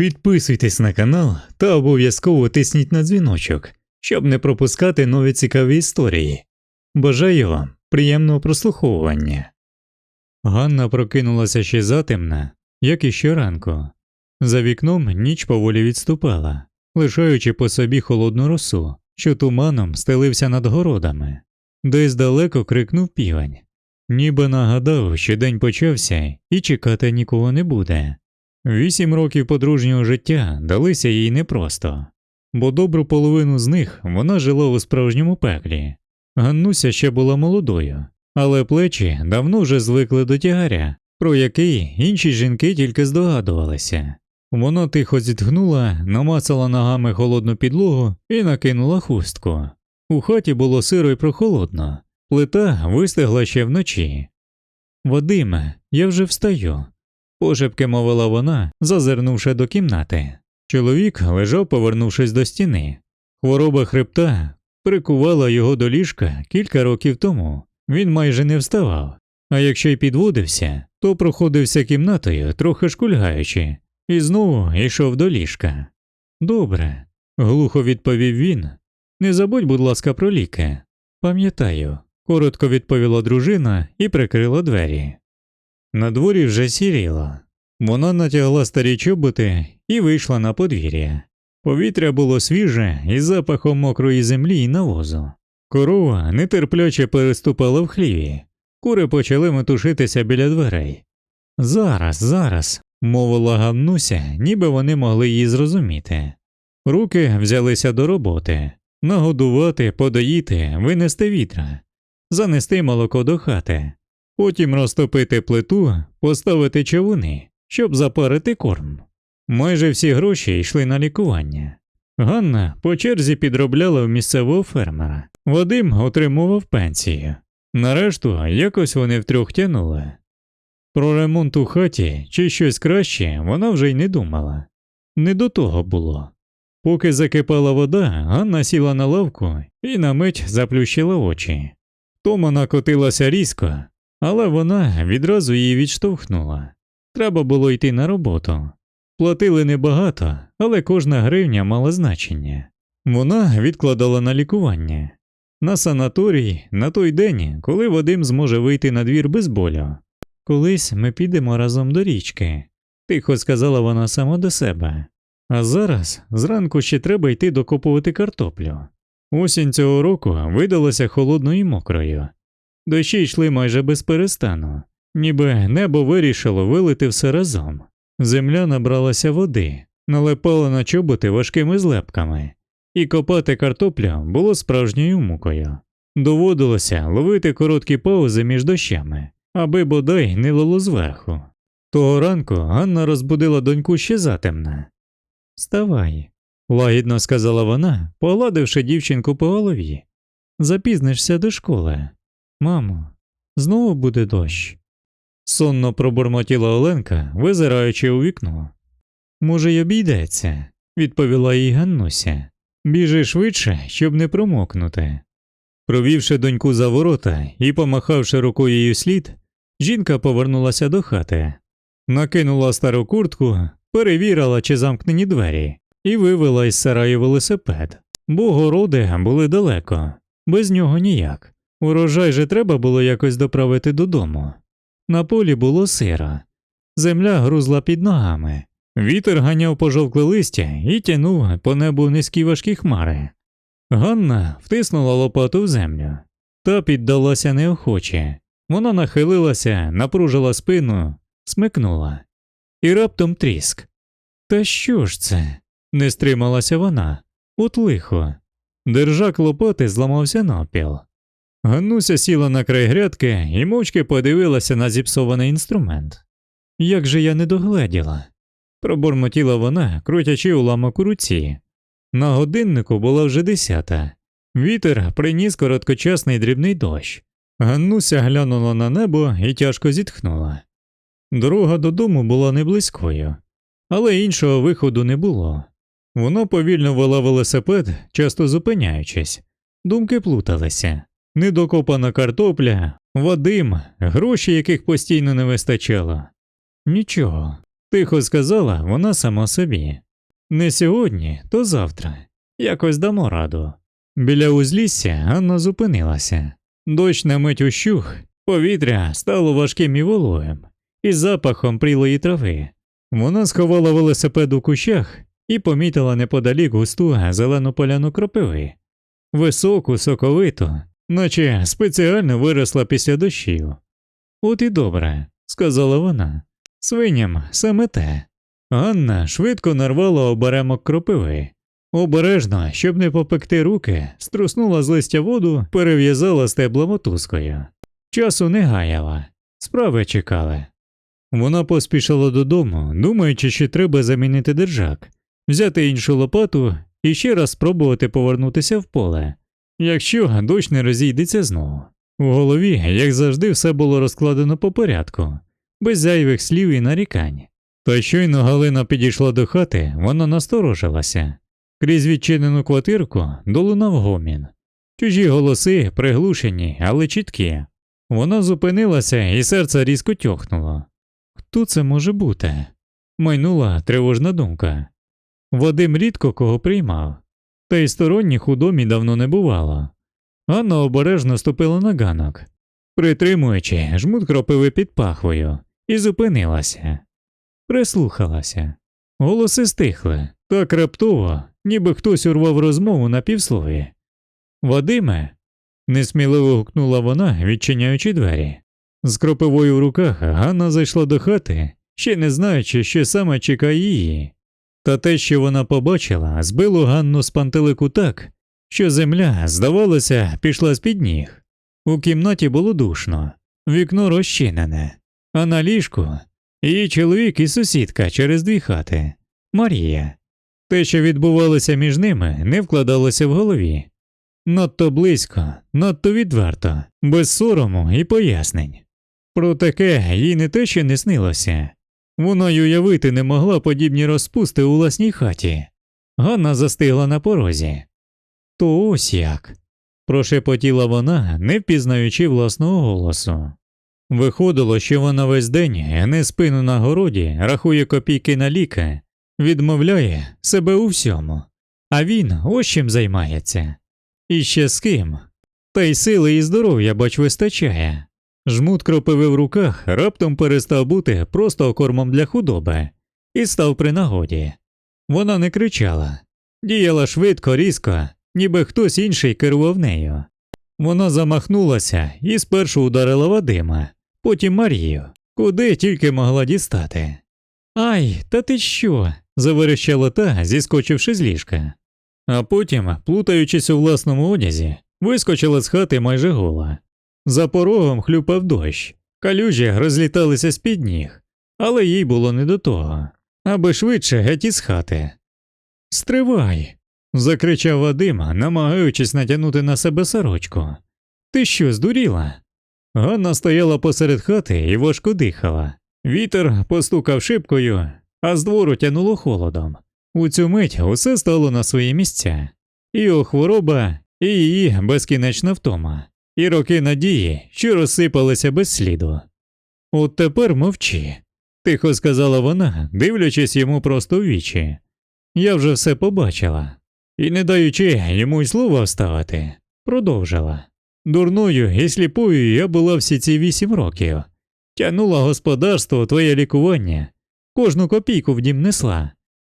Підписуйтесь на канал та обов'язково тисніть на дзвіночок, щоб не пропускати нові цікаві історії. Бажаю вам приємного прослуховування. Ганна прокинулася ще затемна, як і щоранку. За вікном ніч поволі відступала, лишаючи по собі холодну росу, що туманом стелився над городами. Десь далеко крикнув півень, ніби нагадав, що день почався і чекати нікого не буде. Вісім років подружнього життя далися їй непросто, бо добру половину з них вона жила у справжньому пеклі. Ганнуся ще була молодою, але плечі давно вже звикли до тягаря, про який інші жінки тільки здогадувалися. Вона тихо зітхнула, намацала ногами холодну підлогу і накинула хустку. У хаті було сиро й прохолодно, плита вистигла ще вночі. Вадиме, я вже встаю, пошепки мовила вона, зазирнувши до кімнати. Чоловік лежав, повернувшись до стіни. Хвороба хребта прикувала його до ліжка кілька років тому. Він майже не вставав, а якщо й підводився, то проходився кімнатою, трохи шкульгаючи, і знову йшов до ліжка. Добре, глухо відповів він. Не забудь, будь ласка, про ліки. Пам'ятаю, коротко відповіла дружина і прикрила двері. На дворі вже сіріло. Вона натягла старі чоботи і вийшла на подвір'я. Повітря було свіже із запахом мокрої землі і навозу. Корова нетерпляче переступала в хліві. Кури почали метушитися біля дверей. Зараз, зараз, мовила Ганнуся, ніби вони могли її зрозуміти. Руки взялися до роботи нагодувати, подоїти, винести вітра, занести молоко до хати, потім розтопити плиту, поставити човуни, щоб запарити корм. Майже всі гроші йшли на лікування. Ганна по черзі підробляла в місцевого фермера. Вадим отримував пенсію. Нарешту якось вони втрьох тянули. Про ремонт у хаті чи щось краще вона вже й не думала. Не до того було. Поки закипала вода, Ганна сіла на лавку і на мить заплющила очі. Тома накотилася різко, але вона відразу її відштовхнула. Треба було йти на роботу. Платили небагато, але кожна гривня мала значення. Вона відкладала на лікування. На санаторій на той день, коли Вадим зможе вийти на двір без болю. Колись ми підемо разом до річки, тихо сказала вона сама до себе. А зараз зранку ще треба йти докопувати картоплю. Осінь цього року видалася холодною і мокрою. Дощі йшли майже без перестану, ніби небо вирішило вилити все разом. Земля набралася води, налипала на чоботи важкими злепками, і копати картоплю було справжньою мукою. Доводилося ловити короткі паузи між дощами, аби бодай не лило зверху. Того ранку Ганна розбудила доньку ще затемна. Вставай, лагідно сказала вона, погладивши дівчинку по голові. Запізнишся до школи. Мамо, знову буде дощ. Сонно пробурмотіла Оленка, визираючи у вікно. Може, й обійдеться, відповіла їй Ганнуся. Біжи швидше, щоб не промокнути. Провівши доньку за ворота і помахавши рукою її слід, жінка повернулася до хати, накинула стару куртку, перевірила, чи замкнені двері, і вивела із сараю велосипед, бо городи були далеко, без нього ніяк. Урожай же треба було якось доправити додому. На полі було сиро, земля грузла під ногами, вітер ганяв пожовкле листя і тянув по небу низькі важкі хмари. Ганна втиснула лопату в землю та піддалася неохоче. Вона нахилилася, напружила спину, смикнула. І раптом тріск. Та що ж це? не стрималася вона. От лихо. Держак лопати зламався напіл. Ганнуся сіла на край грядки і мовчки подивилася на зіпсований інструмент. Як же я не догледіла, пробурмотіла вона, крутячи уламок у руці. На годиннику була вже десята. Вітер приніс короткочасний дрібний дощ. Ганнуся глянула на небо і тяжко зітхнула. Дорога додому була не близькою, але іншого виходу не було. Вона повільно вела велосипед, часто зупиняючись, думки плуталися. Недокопана картопля, Вадим, гроші, яких постійно не вистачало. Нічого, Тихо сказала вона сама собі. Не сьогодні, то завтра. Якось дамо раду. Біля узлісся Ганна зупинилася. Дощ на мить ущух, повітря стало важким і вологим, із запахом прілої трави. Вона сховала велосипед у кущах і помітила неподалік густу зелену поляну кропиви, високу, соковиту, наче спеціально виросла після дощів. От і добре, сказала вона. Свиням саме те. Ганна швидко нарвала оберемок кропиви. Обережно, щоб не попекти руки, струснула з листя воду, перев'язала стебла мотузкою. Часу не гаяла, справи чекали. Вона поспішала додому, думаючи, що треба замінити держак, взяти іншу лопату і ще раз спробувати повернутися в поле, якщо дощ не розійдеться знову. У голові, як завжди, все було розкладено по порядку, без зайвих слів і нарікань. Та щойно Галина підійшла до хати, вона насторожилася. Крізь відчинену квартирку долунав гомін. Чужі голоси приглушені, але чіткі. Вона зупинилася, і серце різко тьохнуло. Хто це може бути? майнула тривожна думка. Вадим рідко кого приймав, та й сторонніх у домі давно не бувало. Анна обережно ступила на ганок, притримуючи жмут кропиви під пахвою, і зупинилася. Прислухалася. Голоси стихли так раптово, ніби хтось урвав розмову на півслові. Вадиме. несміливо гукнула вона, відчиняючи двері. З кропивою в руках Ганна зайшла до хати, ще не знаючи, що саме чекає її. Та те, що вона побачила, збило Ганну з пантелику так, що земля, здавалося, пішла з під ніг. У кімнаті було душно, вікно розчинене, а на ліжку її чоловік і сусідка через дві хати Марія. Те, що відбувалося між ними, не вкладалося в голові. Надто близько, надто відверто, без сорому і пояснень. Про таке їй не те, що не снилося. Вона й уявити не могла подібні розпусти у власній хаті. Ганна застигла на порозі. То ось як. прошепотіла вона, не впізнаючи власного голосу. Виходило, що вона весь день гне спину на городі, рахує копійки на ліки, відмовляє себе у всьому, а він ось чим займається. І ще з ким. Та й сили і здоров'я, бач, вистачає. Жмут кропиви в руках раптом перестав бути просто кормом для худоби і став при нагоді. Вона не кричала, діяла швидко, різко, ніби хтось інший керував нею. Вона замахнулася і спершу ударила Вадима, потім Марію, куди тільки могла дістати. Ай, та ти що? заверещала та, зіскочивши з ліжка. А потім, плутаючись у власному одязі, вискочила з хати майже гола. За порогом хлюпав дощ, калюжі розліталися з під ніг, але їй було не до того, аби швидше геть із хати. Стривай. закричав Вадим, намагаючись натягнути на себе сорочку. Ти що, здуріла? Ганна стояла посеред хати і важко дихала. Вітер постукав шибкою, а з двору тянуло холодом. У цю мить усе стало на свої місця, і хвороба, і її безкінечна втома, і роки надії, що розсипалися без сліду. От тепер мовчи, тихо сказала вона, дивлячись йому просто в вічі. Я вже все побачила, і, не даючи йому й слова вставити, продовжила. Дурною і сліпою я була всі ці вісім років, тянула господарство, твоє лікування, кожну копійку в дім несла.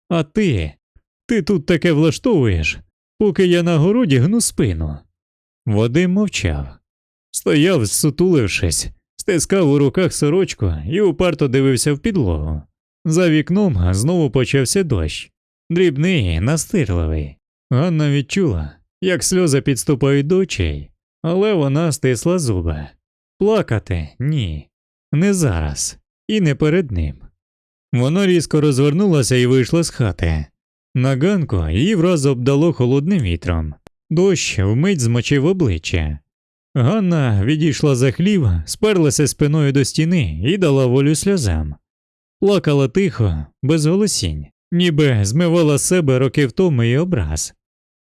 А ти, ти тут таке влаштовуєш, поки я на городі гну спину. Вадим мовчав, стояв, зсутулившись, стискав у руках сорочку і уперто дивився в підлогу. За вікном знову почався дощ, дрібний, настирливий. Ганна відчула, як сльози підступають до очей, але вона стисла зуби. Плакати ні, не зараз і не перед ним. Вона різко розвернулася і вийшла з хати. На ганку її враз обдало холодним вітром. Дощ вмить змочив обличчя. Ганна відійшла за хлів, сперлася спиною до стіни і дала волю сльозам. Плакала тихо, без голосінь, ніби змивала з себе роки втоми і образ.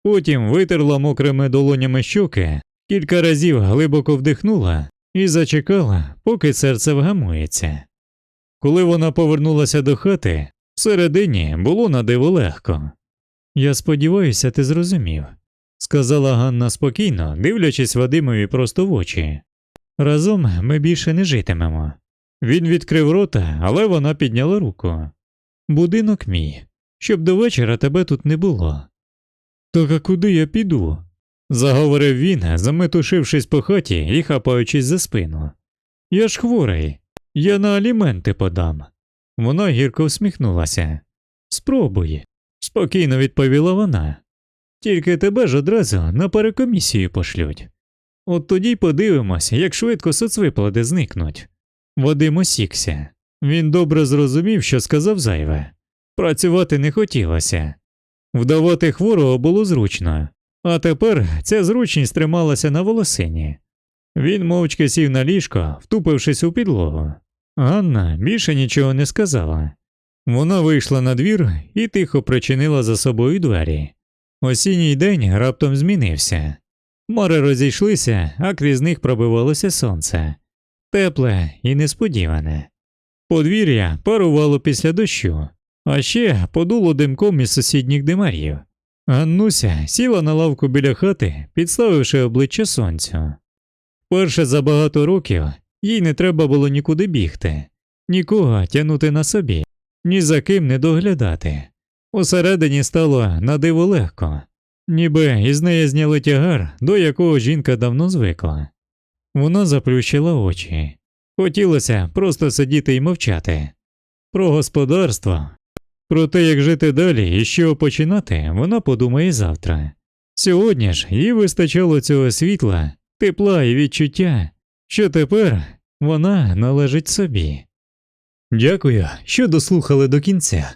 Потім витерла мокрими долонями щоки, кілька разів глибоко вдихнула і зачекала, поки серце вгамується. Коли вона повернулася до хати, всередині було на диво легко. Я сподіваюся, ти зрозумів, сказала Ганна спокійно, дивлячись Вадимові просто в очі. Разом ми більше не житимемо. Він відкрив рота, але вона підняла руку. Будинок мій, щоб до вечора тебе тут не було. Так а куди я піду? заговорив він, заметушившись по хаті і хапаючись за спину. Я ж хворий, я на аліменти подам. Вона гірко всміхнулася. Спробуй, спокійно відповіла вона. Тільки тебе ж одразу на перекомісію пошлють. От тоді й подивимося, як швидко соцвиплати зникнуть. Вадим осікся. Він добре зрозумів, що сказав зайве. Працювати не хотілося. Вдавати хворого було зручно, а тепер ця зручність трималася на волосині. Він мовчки сів на ліжко, втупившись у підлогу. Ганна більше нічого не сказала. Вона вийшла на двір і тихо причинила за собою двері. Осінній день раптом змінився. Море розійшлися, а крізь них пробивалося сонце. Тепле і несподіване. Подвір'я парувало після дощу, а ще подуло димком із сусідніх димарів. Ганнуся сіла на лавку біля хати, підставивши обличчя сонцю. Перше за багато років їй не треба було нікуди бігти, нікого тягнути на собі, ні за ким не доглядати. Усередині стало на диво легко, ніби із неї зняли тягар, до якого жінка давно звикла. Вона заплющила очі. Хотілося просто сидіти і мовчати. Про господарство, про те, як жити далі і чого починати, вона подумає завтра. Сьогодні ж їй вистачало цього світла, тепла і відчуття, що тепер вона належить собі. Дякую, що дослухали до кінця.